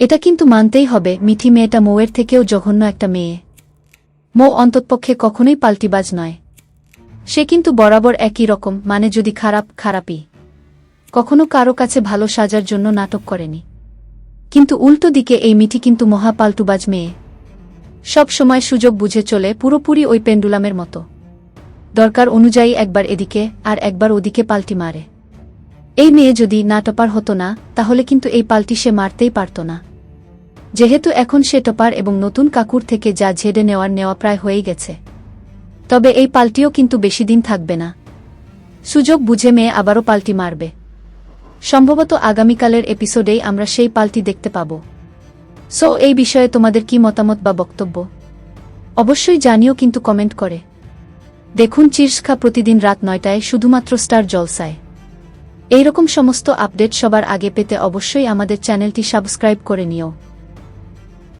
এটা কিন্তু মানতেই হবে, মিঠি মেয়েটা মৌয়ের থেকেও জঘন্য একটা মেয়ে। মৌ অন্ততপক্ষে কখনোই পাল্টিবাজ নয়। সে কিন্তু বরাবর একই রকম মানে যদি খারাপ, খারাপই। কখনো কারও কাছে ভালো সাজার জন্য নাটক করেনি। কিন্তু উল্টো দিকে এই মিঠি কিন্তু মহা পাল্টুবাজ মেয়ে। সব সময় সুযোগ বুঝে চলে পুরোপুরি ওই পেন্ডুলামের মতো। দরকার অনুযায়ী একবার এদিকে, আর একবার ওদিকে পাল্টি মারে। এই মেয়ে যদি না টপার হতো না, তাহলে কিন্তু এই পাল্টি সে মারতেই পারত না। যেহেতু এখন সে টপার এবং নতুন কাকুর থেকে যা ঝেড়ে নেওয়ার নেওয়া প্রায় হয়েই গেছে। তবে এই পাল্টিও কিন্তু বেশি দিন থাকবে না। সুযোগ বুঝে মেয়ে আবারও পাল্টি মারবে। সম্ভবত আগামীকালের এপিসোডেই আমরা সেই পাল্টি দেখতে পাব। সো, এই বিষয়ে তোমাদের কি মতামত বা বক্তব্য? অবশ্যই জানিও কিন্তু কমেন্ট করে। দেখুন চিরস্খা প্রতিদিন রাত নয়টায় শুধুমাত্র স্টার জলসায়। এইরকম সমস্ত আপডেট সবার আগে পেতে অবশ্যই আমাদের চ্যানেলটি সাবস্ক্রাইব করে নিও।